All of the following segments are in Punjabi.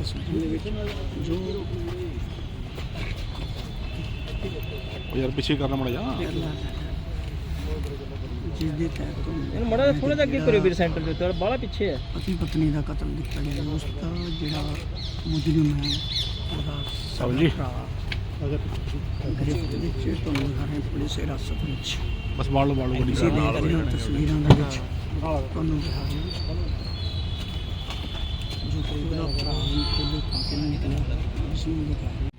ਤਸਵੀਰਾਂ ਦੇ ਵਿੱਚ ਜੋ ਉਹ ਯਾਰ ਪਿੱਛੇ ਕਰਨਾ ਮੜਾ ਜਾ ਜਿਸ ਦੇ ਤਹਿਤ ਇਹਨੂੰ ਮੜਾ ਥੋੜਾ ਜਿਹਾ ਅੱਗੇ ਕਰਿਓ ਵੀਰ ਸੈਂਟਰ ਦੇ ਉੱਤੇ ਬਾਹਲਾ ਪਿੱਛੇ ਹੈ। ਪਤੀ ਪਤਨੀ ਦਾ ਕਤਲ ਕੀਤਾ ਗਿਆ। ਉਸ ਦਾ ਜਿਹੜਾ ਮੁਜਰਮ ਹੈ ਉਹਦਾ ਸਾਹਿਬ ਜੀ। ਭਰਾ ਗ੍ਰਿਫਤ ਵਿੱਚ ਤੁਹਾਨੂੰ ਹਾਂ ਪੁਲਿਸ ਹਿਰਾਸਤ ਵਿੱਚ। ਬਸ ਬਾੜ ਲਓ ਗੱਡੀ ਹੋ ਤਸਵੀਰਾਂ ਦੇ ਵਿੱਚ। ਤੁਹਾਨੂੰ ਦਿਖਾ ਰਹੇ ਨੂੰ ਕੋਲੋਂ ਪਾ ਕੇ ਨਿਕਲਿਆ ਉਸ ਨੂੰ ਦਿਖਾ ਰਹੇ ਹਾਂ।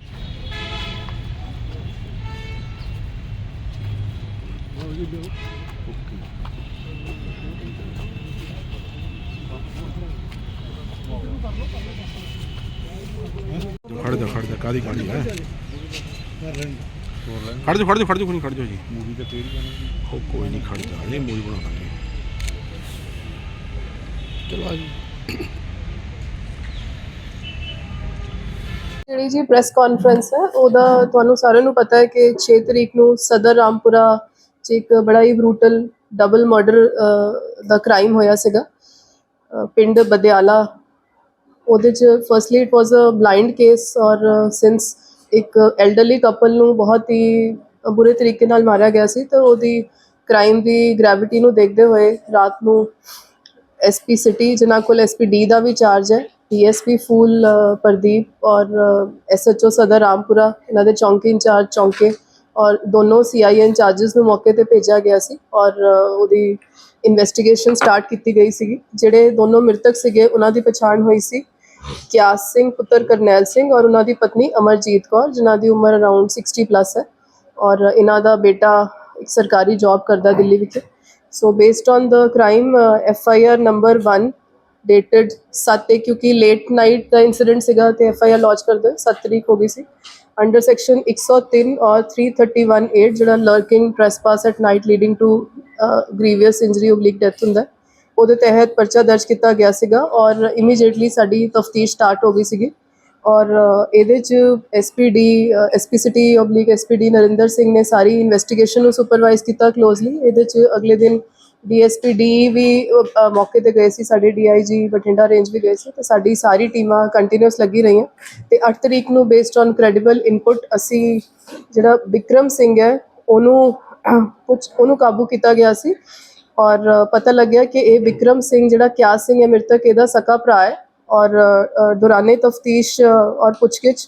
ਖੜ ਜਾ ਖੜ ਜਾ ਕਾਦੀ ਕਾਦੀ ਹੈ? ਖੜ ਜਾ ਖੜ ਜਾ ਖੜ ਜਾ ਕੋਈ ਖੜ ਜਾ ਜੀ। ਮੂਵੀ ਤੇ ਤੇਰੀ ਹੋ ਕੋਈ ਨਹੀਂ ਖੜ ਜਾ ਇਹ ਮੂਵੀ ਬਣਾ ਦਾਂਗੇ। ਚਲੋ ਆ ਜੀ। ਜਿਹੜੀ ਜੀ ਪ੍ਰੈਸ ਕਾਨਫਰੰਸ ਹੈ, ਉਹਦਾ ਤੁਹਾਨੂੰ ਸਾਰਿਆਂ ਨੂੰ ਪਤਾ ਹੈ ਕਿ 6 ਤਰੀਕ ਨੂੰ ਸਦਰ ਰਾਮਪੁਰਾ 'ਚ ਇੱਕ ਬੜਾ ਹੀ ਬਰੂਟਲ ਡਬਲ ਮਰਡਰ ਦਾ ਕ੍ਰਾਈਮ ਹੋਇਆ ਸੀਗਾ। ਪਿੰਡ ਬਦਿਆਲਾ। ਉਹਦੇ 'ਚ firstly it was a blind case ਔਰ ਸਿੰਸ ਇੱਕ ਐਲਡਰਲੀ ਕਪਲ ਨੂੰ ਬਹੁਤ ਹੀ ਬੁਰੇ ਤਰੀਕੇ ਨਾਲ ਮਾਰਿਆ ਗਿਆ ਸੀ, ਤਾਂ ਉਹਦੀ ਕ੍ਰਾਈਮ ਦੀ ਗ੍ਰੈਵਿਟੀ ਨੂੰ ਦੇਖਦੇ ਹੋਏ ਰਾਤ ਨੂੰ ਐਸਪੀ ਸਿਟੀ ਜਿਨ੍ਹਾਂ ਕੋਲ ਐਸਪੀ ਡੀ ਦਾ ਵੀ ਚਾਰਜ ਹੈ ਡੀਐਸਪੀ ਫੂਲ ਪ੍ਰਦੀਪ ਔਰ ਐਸਐਚਓ ਸਦਰ ਰਾਮਪੁਰਾ, ਇਹਨਾਂ ਦੇ ਚੌਂਕੀ ਇੰਚਾਰਜ, ਚੌਂਕੇ ਔਰ ਦੋਨੋਂ ਸੀਆਈਏ ਇੰਚਾਰजेस ਨੂੰ ਮੌਕੇ ਤੇ ਭੇਜਿਆ ਗਿਆ ਸੀ ਔਰ ਉਹਦੀ ਇਨਵੈਸਟੀਗੇਸ਼ਨ ਸਟਾਰਟ ਕੀਤੀ ਗਈ ਸੀਗੀ, ਜਿਹੜੇ ਦੋਨੋਂ ਮ੍ਰਿਤਕ ਸੀਗੇ, ਉਹਨਾਂ ਦੀ ਪਛਾਣ ਹੋਈ ਸੀ ਕਿਆਸ ਸਿੰਘ, ਪੁੱਤਰ ਕਰਨੈਲ ਸਿੰਘ ਔਰ ਉਹਨਾਂ ਦੀ ਪਤਨੀ ਅਮਰਜੀਤ ਕੌਰ, ਜਿਨ੍ਹਾਂ ਦੀ ਉਮਰ ਅਰਾਊਂਡ 60 ਪਲੱਸ ਹੈ ਔਰ ਇਹਨਾਂ ਦਾ ਬੇਟਾ ਇੱਕ ਸਰਕਾਰੀ ਜੌਬ ਕਰਦਾ ਦਿੱਲੀ ਵਿੱਚ so based on the crime F I R number 1 dated 7 ਕਿਉਂਕਿ ਲੇਟ ਨਾਈਟ ਦਾ ਇਨਸੀਡੈਂਟ ਸੀਗਾ ਤੇ ਐਫ ਆਈ ਆਰ ਲਾਂਚ ਕਰ ਦੋ 7 ਤਰੀਕ ਹੋ ਗਈ ਸੀ। ਅੰਡਰ ਸੈਕਸ਼ਨ 103 ਔਰ 3318 ਜਿਹੜਾ lurking trespass at night leading to grievous injury oblique death ਹੁੰਦਾ ਉਹਦੇ ਤਹਿਤ ਪਰਚਾ ਦਰਜ ਕੀਤਾ ਗਿਆ ਸੀਗਾ ਔਰ ਇਮੀਡੀਏਟਲੀ ਸਾਡੀ ਤਫਤੀਸ਼ ਸਟਾਰਟ ਹੋ ਗਈ ਸੀਗੀ। ਔਰ ਇਹਦੇ ਚ SPD SP city oblique SPD Narinder Singh ਨੇ ਸਾਰੀ ਇਨਵੈਸਟੀਗੇਸ਼ਨ ਨੂੰ ਸੁਪਰਵਾਈਜ਼ ਕੀਤਾ ਕਲੋਜ਼ਲੀ ਇਹਦੇ ਚ ਅਗਲੇ ਦਿਨ ਡੀਐਸਪੀ ਡੀ ਵੀ ਅ, ਮੌਕੇ ਤੇ ਗਏ ਸੀ ਸਾਡੇ ਡੀਆਈਜੀ ਬਠਿੰਡਾ ਰੇਂਜ ਵੀ ਗਏ ਸੀ ਤੇ ਸਾਡੀ ਸਾਰੀ ਟੀਮਾਂ ਕੰਟੀਨਿਊਸ ਲੱਗੀ ਰਹੀਆਂ। ਤੇ 8 ਤਰੀਕ ਨੂੰ ਬੇਸਡ ਔਨ ਕ੍ਰੈਡੀਬਲ ਇਨਪੁਟ ਅਸੀਂ ਜਿਹੜਾ ਵਿਕਰਮ ਸਿੰਘ ਹੈ ਉਹਨੂੰ ਕੁਝ ਉਹਨੂੰ ਕਾਬੂ ਕੀਤਾ ਗਿਆ ਸੀ। ਔਰ ਅ, ਪਤਾ ਲੱਗਿਆ ਕਿ ਇਹ ਵਿਕਰਮ ਸਿੰਘ ਜਿਹੜਾ ਕਿਆ ਸਿੰਘ ਹੈ ਮ੍ਰਿਤਕ ਇਹਦਾ ਸਕਾ ਭਰਾ ਹੈ। ਔਰ ਅ, ਦੌਰਾਨੇ ਤਫਤੀਸ਼ ਔਰ ਪੁੱਛਗਿੱਛ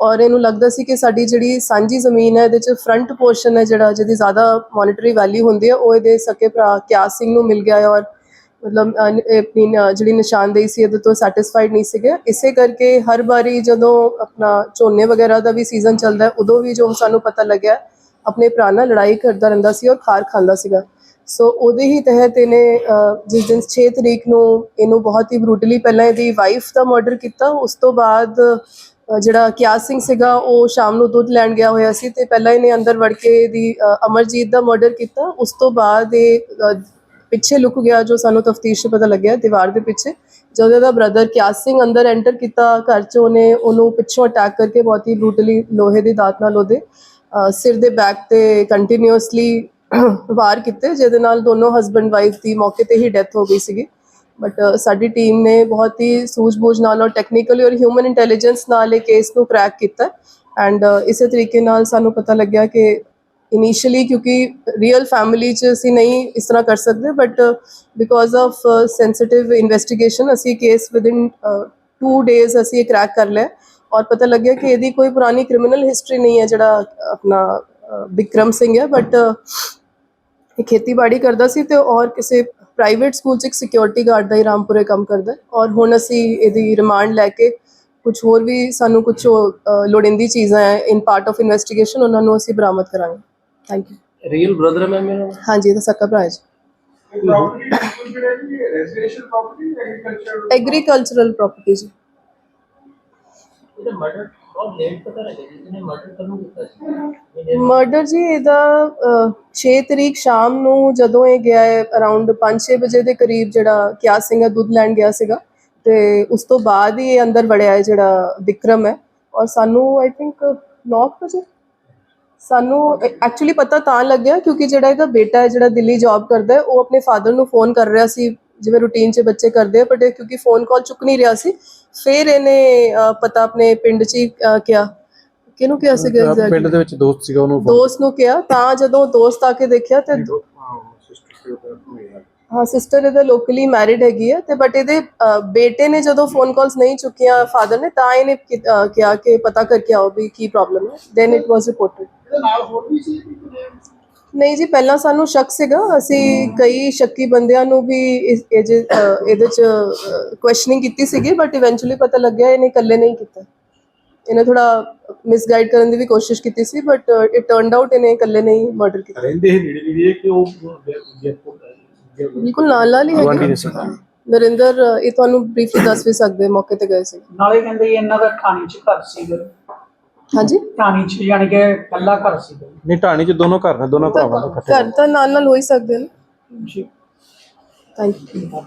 ਔਰ ਇਹਨੂੰ ਲੱਗਦਾ ਸੀ ਕਿ ਸਾਡੀ ਜਿਹੜੀ ਸਾਂਝੀ ਜ਼ਮੀਨ ਹੈ, ਇਹਦੇ ਚ ਫਰੰਟ ਪੋਰਸ਼ਨ ਹੈ ਜਿਹੜਾ, ਜਿਹਦੀ ਜ਼ਿਆਦਾ ਮੋਨਿਟਰੀ ਵੈਲਿਊ ਹੁੰਦੀ ਹੈ, ਉਹ ਇਹਦੇ ਸਕੇ ਭਰਾ ਕਿਆਸ ਸਿੰਘ ਨੂੰ ਮਿਲ ਗਿਆ ਹੈ ਔਰ ਮਤਲਬ ਆਪਣੀ ਜਿਹੜੀ ਨਿਸ਼ਾਨਦੇਹੀ ਸੀ, ਇਹਦੇ ਤੋਂ ਸੈਟੀਸਫਾਈਡ ਨਹੀਂ ਸੀਗੇ। ਇਸੇ ਕਰਕੇ ਹਰ ਵਾਰੀ ਜਦੋਂ ਆਪਣਾ ਝੋਨੇ ਵਗੈਰਾ ਦਾ ਵੀ ਸੀਜ਼ਨ ਚੱਲਦਾ ਉਦੋਂ ਵੀ ਜੋ ਸਾਨੂੰ ਪਤਾ ਲੱਗਿਆ, ਆਪਣੇ ਭਰਾ ਨਾਲ ਲੜਾਈ ਕਰਦਾ ਰਹਿੰਦਾ ਸੀ ਔਰ ਖਾਰ ਖਾਂਦਾ ਸੀਗਾ। ਸੋ ਉਹਦੇ ਹੀ ਤਹਿਤ ਇਹਨੇ ਜਿਸ ਦਿਨ 6 ਤਰੀਕ ਨੂੰ ਇਹਨੂੰ ਬਹੁਤ ਹੀ ਬਰੂਟਲੀ ਪਹਿਲਾਂ ਇਹਦੀ ਵਾਈਫ ਦਾ ਮਰਡਰ ਕੀਤਾ, ਉਸ ਤੋਂ ਬਾਅਦ ਜਿਹੜਾ ਕਿਆਸ ਸਿੰਘ ਸੀਗਾ, ਉਹ ਸ਼ਾਮ ਨੂੰ ਦੁੱਧ ਲੈਣ ਗਿਆ ਹੋਇਆ ਸੀ ਤੇ ਪਹਿਲਾਂ ਇਹਨੇ ਅੰਦਰ ਵੜ ਕੇ ਇਹਦੀ ਅਮਰਜੀਤ ਦਾ ਮਰਡਰ ਕੀਤਾ। ਉਸ ਤੋਂ ਬਾਅਦ ਇਹ ਪਿੱਛੇ ਲੁਕ ਗਿਆ ਜੋ ਸਾਨੂੰ ਤਫਤੀਸ਼ 'ਚ ਪਤਾ ਲੱਗਿਆ, ਦੀਵਾਰ ਦੇ ਪਿੱਛੇ, ਜਦੋਂ ਇਹਦਾ ਬ੍ਰਦਰ ਕਿਆਸ ਸਿੰਘ ਅੰਦਰ ਐਂਟਰ ਕੀਤਾ ਘਰ 'ਚ, ਉਹਨੇ ਉਹਨੂੰ ਪਿੱਛੋਂ ਅਟੈਕ ਕਰਕੇ ਬਹੁਤ ਹੀ ਬਰੂਟਲੀ ਲੋਹੇ ਦੀ ਦਾਤ ਨਾਲ ਉਹਦੇ ਸਿਰ ਦੇ ਬੈਕ ਤੇ ਕੰਟੀਨਿਊਸਲੀ ਵਾਰ ਕੀਤੇ, ਜਿਹਦੇ ਨਾਲ ਦੋਨੋਂ ਹਸਬੰਡ ਵਾਈਫ ਦੀ ਮੌਕੇ ਤੇ ਹੀ ਡੈਥ ਹੋ ਗਈ ਸੀਗੀ। ਬਟ ਸਾਡੀ ਟੀਮ ਨੇ ਬਹੁਤ ਹੀ ਸੂਝ-ਬੂਝ ਨਾਲ ਔਰ ਟੈਕਨੀਕਲੀ ਔਰ ਹਿਊਮਨ ਇੰਟੈਲੀਜੈਂਸ ਨਾਲ ਇਹ ਕੇਸ ਨੂੰ ਕ੍ਰੈਕ ਕੀਤਾ। ਐਂਡ ਇਸੇ ਤਰੀਕੇ ਨਾਲ ਸਾਨੂੰ ਪਤਾ ਲੱਗਿਆ ਕਿ ਇਨੀਸ਼ੀਅਲੀ ਕਿਉਂਕਿ ਰੀਅਲ ਫੈਮਿਲੀ ਚ ਅਸੀਂ ਨਹੀਂ ਇਸ ਤਰ੍ਹਾਂ ਕਰ ਸਕਦੇ but because of sensitive investigation ਅਸੀਂ ਕੇਸ ਵਿਦਿਨ 2 ਡੇਜ਼ ਅਸੀਂ ਇਹ ਕ੍ਰੈਕ ਕਰ ਲਿਆ। ਔਰ ਪਤਾ ਲੱਗਿਆ ਕਿ ਇਹਦੀ ਕੋਈ ਪੁਰਾਣੀ ਕ੍ਰਿਮੀਨਲ ਹਿਸਟਰੀ ਨਹੀਂ ਹੈ ਜਿਹੜਾ ਆਪਣਾ ਬਿਕਰਮ ਸਿੰਘ ਹੈ। ਬਟ ਇਹ ਖੇਤੀਬਾੜੀ ਕਰਦਾ ਸੀ ਤੇ ਔਰ ਕਿਸੇ ਪ੍ਰਾਈਵੇਟ ਸਕੂਲ 'ਚ ਇੱਕ ਸਿਕਿਉਰਿਟੀ ਗਾਰਡ ਦਾ ਹੀ ਰਾਮਪੁਰੇ ਕੰਮ ਕਰਦਾ। ਔਰ ਹੁਣ ਅਸੀਂ ਇਹਦੀ ਰਿਮਾਂਡ ਲੈ ਕੇ ਕੁਝ ਹੋਰ ਵੀ ਸਾਨੂੰ ਕੁਝ ਲੋੜਿੰਦੀ ਚੀਜ਼ਾਂ ਹੈ ਇਨ ਪਾਰਟ ਆਫ ਇਨਵੈਸਟੀਗੇਸ਼ਨ ਉਹਨਾਂ ਨੂੰ ਅਸੀਂ ਬਰਾਮਦ ਕਰਾਂਗੇ। ਥੈਂਕ ਯੂ ਰੀਅਲ ਬ੍ਰਦਰ ਮੈਂ ਮੇਰਾ? ਹਾਂਜੀ ਇਹਦਾ ਸਕਾ ਭਰਾ ਜੀ। ਐਗਰੀਕਲਚਰਲ ਪ੍ਰਾਪਰਟੀ ਜੀ ਇਹਦਾ ਮਰਡਰ ਬਹੁਤ ਲੇਟ ਪਤਾ ਲੱਗਿਆ ਜੀ ਜਿਹਨੇ ਮਰਡਰ ਕਦੋਂ ਕੀਤਾ ਸੀ? ਮਰਡਰ ਜੀ ਇਹਦਾ 6 ਤਰੀਕ ਸ਼ਾਮ ਨੂੰ ਜਦੋਂ ਇਹ ਗਿਆ ਹੈ ਅਰਾਊਂਡ 5-6 ਵਜੇ ਦੇ ਕਰੀਬ ਜਿਹੜਾ ਕਿਆ ਸਿੰਘ ਦੁੱਧ ਲੈਣ ਗਿਆ ਸੀਗਾ, ਤੇ ਉਸ ਤੋਂ ਬਾਅਦ ਹੀ ਇਹ ਅੰਦਰ ਵੜਿਆ ਹੈ ਜਿਹੜਾ ਵਿਕਰਮ ਹੈ। ਔਰ ਸਾਨੂੰ ਆਈ ਥਿੰਕ 9 ਵਜੇ? ਸਾਨੂੰ ਐਕਚੁਅਲੀ ਪਤਾ ਤਾਂ ਲੱਗਿਆ ਕਿਉਂਕਿ ਜਿਹੜਾ ਇਹਦਾ ਬੇਟਾ ਹੈ, ਜਿਹੜਾ ਦਿੱਲੀ ਜੌਬ ਕਰਦਾ ਹੈ, ਉਹ ਆਪਣੇ ਫਾਦਰ ਨੂੰ ਫੋਨ ਕਰ ਰਿਹਾ ਸੀ ਜਿਵੇਂ ਰੂਟੀਨ 'ਚ ਬੱਚੇ ਕਰਦੇ ਆ ਬਟ ਕਿਉਂਕਿ ਫੋਨ ਕਾਲ ਚੁੱਕ ਨਹੀਂ ਰਿਹਾ ਸੀ ਫਿਰ ਇਹਨੇ ਅਹ, ਪਤਾ ਆਪਣੇ ਪਿੰਡ 'ਚ ਹੀ ਅਹ, ਕਿਹਾ। ਕਿਹਨੂੰ ਕਿਹਾ ਸੀਗਾ exactly? ਪਿੰਡ ਦੇ ਵਿੱਚ ਦੋਸਤ ਸੀਗਾ ਉਹਨੂੰ ਦੋਸਤ ਨੂੰ ਕਿਹਾ ਤਾਂ ਜਦੋਂ ਦੋਸਤ ਆ ਕੇ ਦੇਖਿਆ ਤੇ ਹਾਂ ਸਿਸਟਰ ਇਹਦਾ ਲੋਕਲੀ ਮੈਰਿਡ ਹੈਗੀ ਹੈ ਤੇ ਬਟ ਇਹਦੇ ਅਹ, ਬੇਟੇ ਨੇ ਜਦੋਂ ਫੋਨ ਕਾਲਸ ਨਹੀਂ ਚੁੱਕੀਆਂ ਫਾਦਰ ਨੇ ਤਾਂ ਇਹਨੇ ਕਿ- ਅਹ, ਕਿਹਾ ਕਿ ਪਤਾ ਕਰਕੇ ਆਓ ਵੀ ਕੀ ਪ੍ਰੋਬਲਮ ਹੈ। ਦੈਨ ਇਟ ਵਾਸ ਰਿਪੋਰਟਡ ਨਹੀਂ ਜੀ ਪਹਿਲਾਂ ਸਾਨੂੰ ਸ਼ੱਕ ਸੀਗਾ। ਅਸੀਂ ਕਈ ਸ਼ੱਕੀ ਬੰਦਿਆਂ ਨੂੰ ਵੀ ਇਸ ਇਹ ਇਹਦੇ ਚ ਕੁਐਸਚਨਿੰਗ ਕੀਤੀ ਸੀਗੀ ਬਟ ਇਵੈਂਚੁਅਲੀ ਪਤਾ ਲੱਗਿਆ ਇਹਨੇ ਇਕੱਲੇ ਨਹੀਂ ਕੀਤਾ। ਇਹਨੇ ਥੋੜਾ ਮਿਸਗਾਈਡ ਕਰਨ ਦੀ ਵੀ ਕੋਸ਼ਿਸ਼ ਕੀਤੀ ਸੀ ਬਟ ਇਟ ਟਰਨਡ ਆਊਟ ਇਹਨੇ ਇਕੱਲੇ ਨਹੀਂ ਮਰਡਰ ਕੀਤਾ। ਰਹਿੰਦੇ ਹੀ ਨੇੜੇ ਨੇੜੇ ਕਿ ਉਹ ਜੈਪੁਰ ਬਿਲਕੁਲ ਨਾਲ ਨਾਲ ਹੀ ਹੈਗੇ ਨਰਿੰਦਰ ਅ, ਇਹ ਤੁਹਾਨੂੰ ਬਰੀਫਲੀ ਦੱਸ ਵੀ ਸਕਦੇ ਮੌਕੇ ਤੇ ਗਏ ਸੀ। ਨਾਲੇ ਕਹਿੰਦੇ ਜੀ ਇਹਨਾਂ ਦਾ ਥਾਣੀ ਚ ਘਰ ਸੀਗਾ ਹਾਂਜੀ। ਥਾਣੀ ਚ ਯਾਨੀ ਕਿ ਕੱਲਾ ਘਰ ਸੀਗਾ ਨਹੀਂ ਢਾਣੀ ਚ ਦੋਨੋਂ ਘਰ ਨੇ ਦੋਨੋਂ ਭਰਾਵਾਂ ਦੇ ਇਕੱਠੇ। ਘਰ ਤਾਂ ਨਾਲ ਨਾਲ ਹੋ ਹੀ ਸਕਦੇ ਨੇ। Thank you